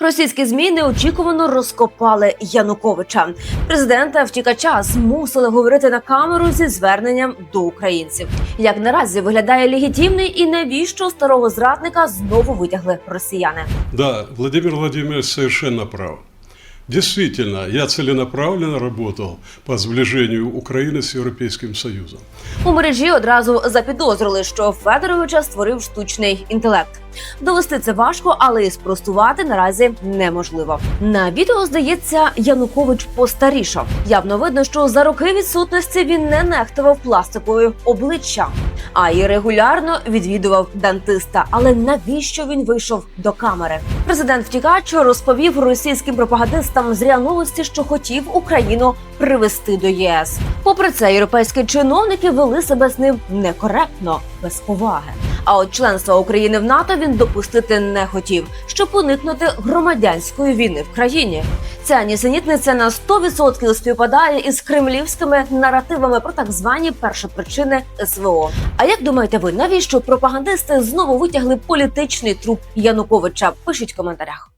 Російські змі неочікувано розкопали Януковича. Президента втікача змусили говорити на камеру зі зверненням до українців. Як наразі виглядає легітимний і навіщо старого зрадника знову витягли росіяни? Да, Владимир Владимирович совершенно прав. Действительно, я целенаправленно работал по сближению Украины с Европейским Союзом. У мережі одразу запідозрили, що Федоровича створив штучний інтелект. Довести це важко, але і спростувати наразі неможливо. На відео здається, Янукович постарішав. Явно видно, що за роки відсутності він не нехтував пластикою обличчя, а й регулярно відвідував дантиста. Але навіщо він вийшов до камери? Президент втікач розповів російським пропагандистам з РІА Новості, що хотів Україну привести до ЄС. Попри це, європейські чиновники вели себе з ним некоректно, без поваги. А от членства України в НАТО він допустити не хотів, щоб уникнути громадянської війни в країні. Ця нісенітниця на 100% співпадає із кремлівськими наративами про так звані першопричини СВО. А як думаєте ви, навіщо пропагандисти знову витягли політичний труп Януковича? Пишіть в коментарях.